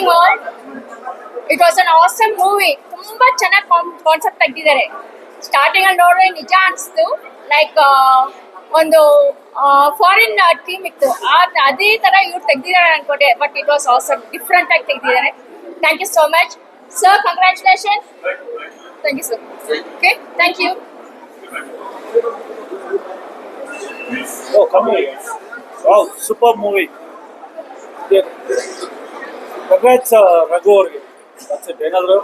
Evening all it was an awesome movie ತುಂಬಾ ಚೆನ್ನಾಗಿ concept ತೆಗೆದಿದ್ದಾರೆ. ಸ್ಟಾರ್ಟಿಂಗ್ ಅಲ್ಲಿ ನೋಡಿದ್ರೆ ನಿಜ ಅನಿಸ್ತು. ಲೈಕ್ ಒಂದು ಫಾರಿನ್ ಟೀಮ್ ಇತ್ತು. ಅದೇ ತರ ಇವ್ರು ತೆಗ್ದಿದ್ದಾರೆ ಅನ್ಕೊಂಡೆ. But it was awesome different ಆಗಿ ತೆಗ್ದಿದ್ದಾರೆ. Thank you so much sir congratulation thank you sir okay thank you super come Raghu. Congrats, uh, Raghu ಅವ್ರಿಗೆ. ಏನಾದ್ರು?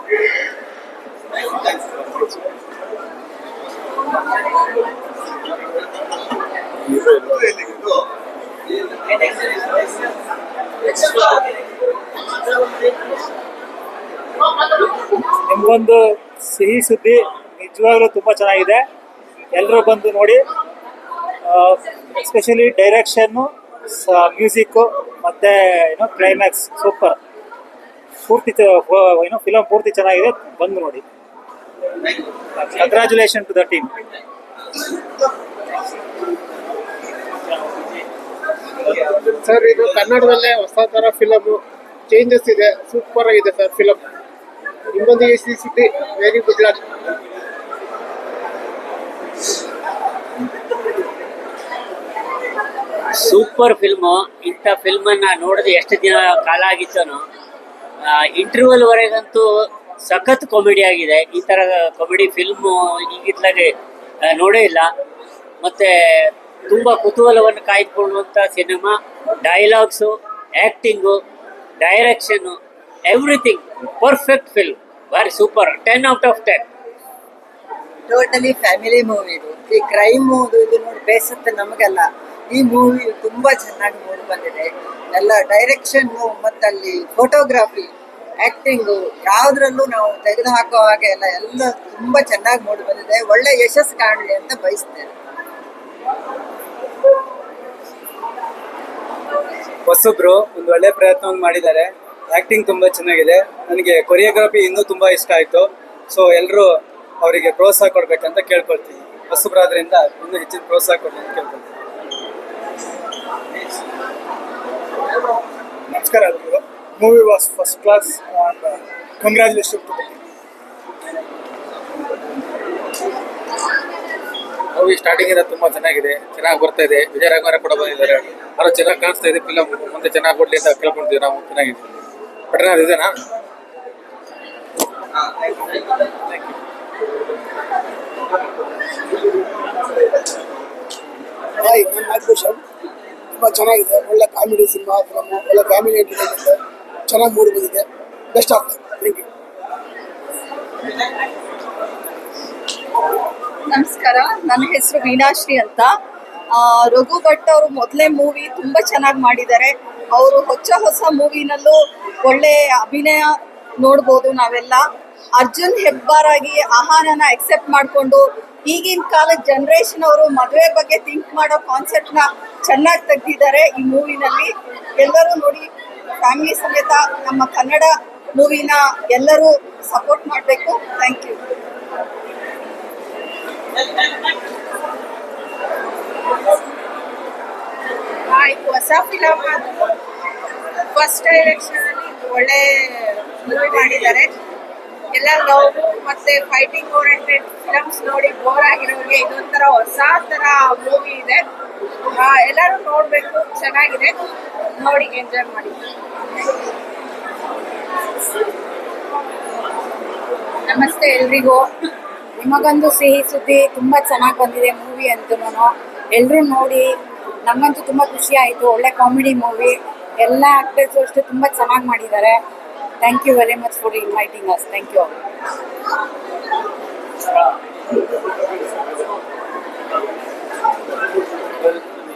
ನಿಮ್ಗೊಂದು ಸಿಹಿ ಸುದ್ದಿ ನಿಜವಾಗ್ಲೂ ತುಂಬಾ ಚೆನ್ನಾಗಿದೆ. ಎಲ್ಲರೂ ಬಂದು ನೋಡಿ. ಎಸ್ಪೆಷಲಿ ಡೈರೆಕ್ಷನ್ ಮ್ಯೂಸಿಕ್ ಮತ್ತೆ ಏನು ಕ್ಲೈಮ್ಯಾಕ್ಸ್ ಸೂಪರ್ ಪೂರ್ತಿ ಏನು ಫಿಲಮ್ ಪೂರ್ತಿ ಚೆನ್ನಾಗಿದೆ ಬಂದು ನೋಡಿ. Congratulation to the team sir ಇದು ಕನ್ನಡದಲ್ಲೇ ಹೊಸ ತರ ಫಿಲಮ್ ಚೇಂಜಸ್ ಇದೆ ಸೂಪರ್ ಆಗಿದೆ sir film A C city very good luck super film ಇಂಥ ಫಿಲ್ಮನ್ನು ನೋಡಿದ್ರೆ ಎಷ್ಟು ದಿನ ಕಾಲ ಆಗಿತ್ತನೋ. ಇಂಟರ್ವಲ್ ವರೆಗಂತೂ ಸಖತ್ ಕಾಮಿಡಿ ಆಗಿದೆ. ಈ ತರ ಕಾಮಿಡಿ ಫಿಲ್ಮ್ ಈಗಿತ್ಲಾಗೆ ನೋಡೇ ಇಲ್ಲ. ಮತ್ತೆ ತುಂಬಾ ಕುತೂಹಲವನ್ನು ಕಾಯ್ದುಕೊಳ್ಳುವಂತ cinema dialogues acting direction everything perfect film very super ten out of ten totally family movie ಇದು. ಈ ಕ್ರೈಮ್ ಇದು ನೋಡಿ ಬೇಸತ್ತೆ ನಮಗೆಲ್ಲ. ಈ ಮೂವಿ ತುಂಬಾ ಚೆನ್ನಾಗಿ ಮೂಡಿ ಬಂದಿದೆ. ಎಲ್ಲ ಡೈರೆಕ್ಷನ್ ಮತ್ತಲ್ಲಿ ಫೋಟೋಗ್ರಫಿ ಆಕ್ಟಿಂಗು ಯಾವುದ್ರಲ್ಲೂ ನಾವು ತೆಗೆದು ಹಾಕೋ ಹಾಗೆ ಎಲ್ಲ ಎಲ್ಲ ತುಂಬಾ ಚೆನ್ನಾಗಿ ಮೂಡಿ ಬಂದಿದೆ. ಒಳ್ಳೆ ಯಶಸ್ಸು ಕಾಣಲಿ ಅಂತ ಬಯಸ್ತೇನೆ. ಹೊಸಬ್ರು ಒಂದು ಒಳ್ಳೆ ಪ್ರಯತ್ನವನ್ನು ಮಾಡಿದ್ದಾರೆ. ಆಕ್ಟಿಂಗ್ ತುಂಬಾ ಚೆನ್ನಾಗಿದೆ. ನನಗೆ ಕೊರಿಯೋಗ್ರಫಿ ಇನ್ನೂ ತುಂಬಾ ಇಷ್ಟ ಆಯ್ತು. ಸೊ ಎಲ್ಲರೂ ಅವರಿಗೆ ಪ್ರೋತ್ಸಾಹ ಕೊಡ್ಬೇಕಂತ ಕೇಳ್ಕೊಳ್ತೀನಿ. ಹೊಸಬ್ರಾದ್ರಿಂದ ಇನ್ನೂ ಹೆಚ್ಚಿನ ಪ್ರೋತ್ಸಾಹ ಕೊಡಿ ಅಂತ ಕೇಳ್ಕೊಳ್ತೀನಿ. ನಮಸ್ಕಾರ movie was first class congratulation to movie starting ಇಂದ ತುಂಬಾ ಚೆನ್ನಾಗಿದೆ. ಚೆನ್ನಾಗಿ ಬರ್ತಾ ಇದೆ. ವಿಜಯ ರಾಘವರ ಕೂಡ ಬಂದಿದ್ದಾರೆ. ಅವರು ಚೆನ್ನಾಗಿ ಕಾಣಿಸ್ತಾ ಇದೆ ಫಿಲಮ್ ಮುಂದೆ ಚೆನ್ನಾಗಿ ಕೊಡ್ಲಿ ಅಂತ ಕೇಳ್ಕೊಂತೀವಿ ನಾವು. ಚೆನ್ನಾಗಿದೆ. ಪಟ್ಟಣ ಇದೇನಾ? ಹಾಯ್ ನನ್ನ ನಾಗಭೂಷಣ್ ತುಂಬ ಚೆನ್ನಾಗಿದೆ. ಒಳ್ಳೆ ಕಾಮಿಡಿ ಸಿನಿಮಾ ಫಿಲಮ್ ಒಳ್ಳೆ ಫ್ಯಾಮಿಲಿ ಎಂಟರ್ಟೈನ್ಮೆಂಟ್ ಚೆನ್ನಾಗಿ ಮೂಡಿ ಬಂದಿದೆ. ಬೆಸ್ಟ್ ಆಫ್ ಥ್ಯಾಂಕ್ ಯು ನಮಸ್ಕಾರ. ನನ್ನ ಹೆಸರು ವೀಣಾಶ್ರೀ ಅಂತ. ರಘು ಭಟ್ ಅವರು ಮೊದಲೇ ಮೂವಿ ತುಂಬ ಚೆನ್ನಾಗಿ ಮಾಡಿದ್ದಾರೆ. ಅವರು ಹೊಚ್ಚ ಹೊಸ ಮೂವಿನಲ್ಲೂ ಒಳ್ಳೆ ಅಭಿನಯ ನೋಡ್ಬೋದು ನಾವೆಲ್ಲ. ಅರ್ಜುನ್ ಹೆಬ್ಬಾರಾಗಿ ಆಹಾರನ ಅಕ್ಸೆಪ್ಟ್ ಮಾಡಿಕೊಂಡು ಈಗಿನ ಕಾಲದ ಜನ್ರೇಷನ್ ಅವರು ಮದುವೆ ಬಗ್ಗೆ ಥಿಂಕ್ ಮಾಡೋ ಕಾನ್ಸೆಪ್ಟ್ನ ಚೆನ್ನಾಗಿ ತೆಗ್ದಿದ್ದಾರೆ ಈ ಮೂವಿನಲ್ಲಿ ಎಲ್ಲರೂ ನೋಡಿ ಫ್ಯಾಮಿಲಿ ಸಮೇತ ನಮ್ಮ ಕನ್ನಡ ಮೂವಿನ ಎಲ್ಲರೂ ಸಪೋರ್ಟ್ ಮಾಡಬೇಕು. Thank you. ಹೊಸ ಫಿಲಮ್ ಫಸ್ಟ್ ಡೈರೆಕ್ಷನ್ ಒಳ್ಳೆ ಮೂವಿ ಮಾಡಿದ್ದಾರೆ. ಎಲ್ಲ ಲವ್ ಮತ್ತೆ ಫೈಟಿಂಗ್ ಓರಿಯೆಂಟೆಡ್ ಫಿಲಮ್ಸ್ ನೋಡಿ ಬೋರ್ ಆಗಿರೋರಿಗೆ ಇದೊಂಥರ ಹೊಸ ತರ ಮೂವಿ ಇದೆ. ಎಲ್ಲರೂ ನೋಡ್ಬೇಕು, ಚೆನ್ನಾಗಿದೆ. ನೋಡಿ ಎಂಜಾಯ್ ಮಾಡಿ. ನಮಸ್ತೆ ಎಲ್ರಿಗೂ. ನಿಮಗೊಂದು ಸಿಹಿ ಸುದ್ದಿ ತುಂಬ ಚೆನ್ನಾಗಿ ಬಂದಿದೆ ಮೂವಿ ಅಂತೂ ಎಲ್ಲರೂ ನೋಡಿ ನಮಗಂತೂ ತುಂಬ ಖುಷಿ ಆಯಿತು. ಒಳ್ಳೆ ಕಾಮಿಡಿ ಮೂವಿ ಎಲ್ಲ ಆಕ್ಟರ್ಸು ಅಷ್ಟು ತುಂಬ ಚೆನ್ನಾಗಿ ಮಾಡಿದ್ದಾರೆ. Thank you very much for inviting us. Thank you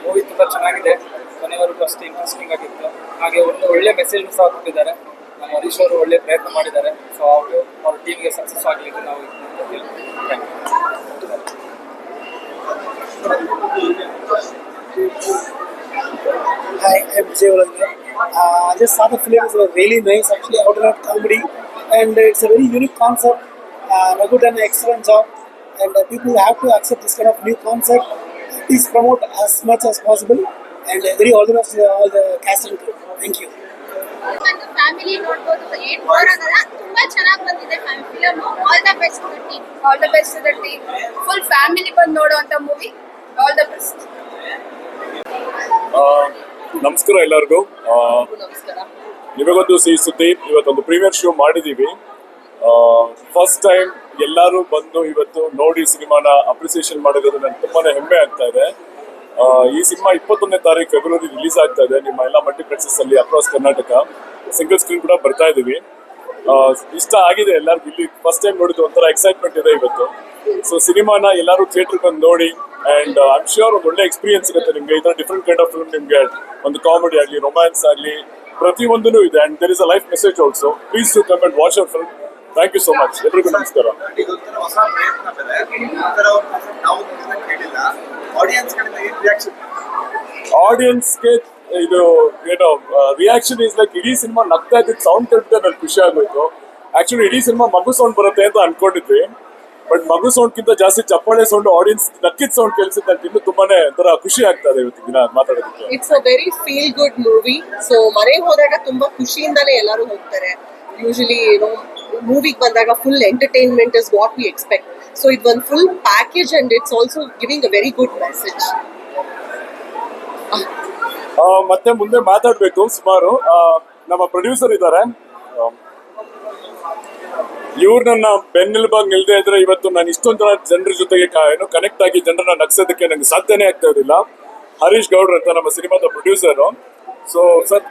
movie ತುಂಬ ಚೆನ್ನಾಗಿದೆ. ಕೊನೆವರೆಗೂ ಅಷ್ಟೇ ಇಂಟ್ರೆಸ್ಟಿಂಗ್ ಆಗಿತ್ತು. ಹಾಗೆ ಒಂದು ಒಳ್ಳೆ ಮೆಸೇಜ್ ಸಹ ಕೊಟ್ಟಿದ್ದಾರೆ. ನಮ್ಮ ಹರೀಶ್ ಅವರು ಒಳ್ಳೆ ಪ್ರಯತ್ನ ಮಾಡಿದ್ದಾರೆ. ಸೊ ಅವರು, ಅವ್ರ ಟೀಮ್ಗೆ ಸಕ್ಸಸ್ ಆಗಲಿಕ್ಕೆ ನಾವು thank you Hi, I'm Vijay Valandar. Uh, I just saw the film. It was really nice, actually, outright comedy, and it's a very unique concept. Uh, Raghu done an excellent job, and uh, people have to accept this kind of new concept. Please promote as much as possible, and uh, very all the best to all the cast and crew. Thank you. ಒಂದು family ನೋಡ್ಬೋದು ಏನ್ bore ಆಗಲ್ಲ ತುಂಬಾ ಚೆನ್ನಾಗಿ ಬಂದಿದೆ film all the best team all the best the team full family ಬಂದು ನೋಡುವಂತ movie all the best ಆ, ನಮಸ್ಕಾರ ಎಲ್ಲರಿಗೂ. ನಿಮಗೊಂದು ಸಿಹಿ ಸುದ್ದಿ, ಇವತ್ತೊಂದು ಪ್ರೀಮಿಯರ್ ಶೋ ಮಾಡಿದ್ದೀವಿ ಫಸ್ಟ್ ಟೈಮ್ ಎಲ್ಲರೂ ಬಂದು ಇವತ್ತು ನೋಡಿ ಸಿನಿಮಾನ ಅಪ್ರಿಸಿಯೇಷನ್ ಮಾಡಿರೋದು ನನಗೆ ತುಂಬಾ ಹೆಮ್ಮೆ ಆಗ್ತಾ ಇದೆ. ಈ ಸಿನಿಮಾ ಇಪ್ಪತ್ತೊಂದನೇ ತಾರೀಕು ಫೆಬ್ರವರಿ ರಿಲೀಸ್ ಆಗ್ತಾ ಇದೆ. ನಿಮ್ಮ ಎಲ್ಲ ಮಲ್ಟಿಪ್ಲೆಕ್ಸಸ್ ಅಲ್ಲಿ ಅಕ್ರಾಸ್ ಕರ್ನಾಟಕ ಸಿಂಗಲ್ ಸ್ಕ್ರೀನ್ ಕೂಡ ಬರ್ತಾ ಇದ್ದೀವಿ ಇಷ್ಟ ಆಗಿದೆ ಎಲ್ಲರಿಗೂ. ಇಲ್ಲಿ ಫಸ್ಟ್ ಟೈಮ್ ನೋಡಿದ್ದು ಒಂಥರ ಎಕ್ಸೈಟ್ಮೆಂಟ್ ಇದೆ ಇವತ್ತು. ಸೊ ಸಿನಿಮಾನ ಎಲ್ಲರೂ ಥಿಯೇಟರ್ ಬಂದು ನೋಡಿ ಅಂಡ್ ಐಮ್ ಶ್ಯೂರ್ ಒಂದು ಒಳ್ಳೆ ಎಕ್ಸ್ಪೀರಿಯನ್ಸ್ ಇರುತ್ತೆ ನಿಮಗೆ. ಥರ ಡಿಫ್ರೆಂಟ್ ಕೈಂಡ್ ಆಫ್ ಫಿಲ್ಮ್ ನಿಮಗೆ. ಒಂದು ಕಾಮಿಡಿ ಆಗಲಿ ರೊಮ್ಯಾನ್ಸ್ ಆಗಲಿ ಪ್ರತಿಯೊಂದೂ ಇದೆ. And there is a life message also please to come and watch our film thank you so much ಎಲ್ರಿಗೂ ನಮಸ್ಕಾರ. ಆಡಿಯನ್ಸ್ಗೆ ಇದು, ಏನೋ ರಿಯಾಕ್ಷನ್ ಇಸ್ ಲೈಕ್ ಇಡೀ ಸಿನಿಮಾ ನಗ್ತಾ ಇದ್ದಿದ್ದು ಸೌಂಡ್ ಕೇಳ್ಬಿಟ್ಟು ನನಗೆ ಖುಷಿ ಆಗೋಯ್ತು. ಆಕ್ಚುಲಿ ಇಡೀ ಸಿನಿಮಾ ಮಗು ಸೌಂಡ್ ಬರುತ್ತೆ ಅಂತ ಅನ್ಕೊಂಡಿದ್ವಿ. ಬಟ್ ಮಗು ಸೌಂಡ್ಗಿಂತ ಜಾಸ್ತಿ ಚಪ್ಪಾಳೆ ಸೌಂಡ್ ಆಡಿಯನ್ಸ್ ನಕ್ಕಿದ ಸೌಂಡ್ ಕೇಳಿಸಿದ್ ನನಗೆ ಇನ್ನೂ ತುಂಬಾನೇ ಒಂಥರ ಖುಷಿ ಆಗ್ತಾ ಇದೆ ಇವತ್ತಿನ ದಿನ ಮಾತಾಡೋದಕ್ಕೆ. It's a very feel good movie so ಮನೆ ಹೋದಾಗ ತುಂಬಾ ಖುಷಿಯಿಂದಲೇ ಎಲ್ಲರೂ ಹೋಗ್ತಾರೆ. ಯೂಶಲಿ ಏನೋ ಮೂವಿಗೆ ಬಂದಾಗ full entertainment is what we expect so ಇದು ಒಂದು full package and it's also giving a very good message ಮತ್ತೆ ಮುಂದೆ ಮಾತಾಡಬೇಕು ಸುಮಾರು. ನಮ್ಮ ಪ್ರೊಡ್ಯೂಸರ್ ಇದ್ದಾರೆ. ಇವ್ರು ನನ್ನ ಬೆನ್ನೆಲುಬಾಗಿ ನಿಲ್ದೇ ಇದ್ರೆ ಇವತ್ತು ನಾನು ಇಷ್ಟೊಂದು ಜನ ಜನರ ಜೊತೆಗೆ ಏನು ಕನೆಕ್ಟ್ ಆಗಿ ಜನರನ್ನ ನಗ್ಸೋದಕ್ಕೆ ನಂಗೆ ಸಾಧ್ಯನೇ ಆಗ್ತಾ ಇರಲಿಲ್ಲ ಹರೀಶ್ ಗೌಡ್ರ ಅಂತ ನಮ್ಮ ಸಿನಿಮಾದ ಪ್ರೊಡ್ಯೂಸರು ಸೊ ಸರ್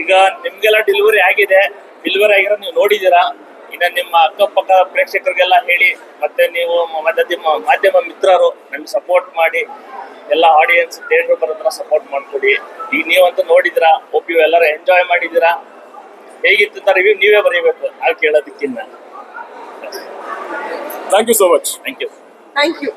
ಈಗ ನಿಮ್ಗೆಲ್ಲ ಡೆಲಿವರಿ ಆಗಿದೆ. ಡೆಲಿವರಿ ಆಗಿರೋ ನೀವು ನೋಡಿದ್ದೀರಾ ಇನ್ನು ನಿಮ್ಮ ಅಕ್ಕಪಕ್ಕ ಪ್ರೇಕ್ಷಕರಿಗೆಲ್ಲ ಹೇಳಿ, ಮತ್ತೆ ನೀವು ಮಾಧ್ಯಮ ಮಾಧ್ಯಮ ಮಿತ್ರರು ನಮ್ಗೆ ಸಪೋರ್ಟ್ ಮಾಡಿ, ಎಲ್ಲ ಆಡಿಯನ್ಸ್ ಥಿಯೇಟರ್ ಬರೋದ್ರ ಸಪೋರ್ಟ್ ಮಾಡ್ಕೊಡಿ. ಈಗ ನೀವಂತೂ ನೋಡಿದಿರಾ? ಒಬ್ಬ ಎಲ್ಲರೂ ಎಂಜಾಯ್ ಮಾಡಿದ್ದೀರಾ ಹೇಗಿತ್ತು ತರ ರಿವ್ಯೂ ನೀವೇ ಬರೀಬೇಕು. ಆ ಕೇಳೋದಕ್ಕಿಂತ thank you so much thank you thank you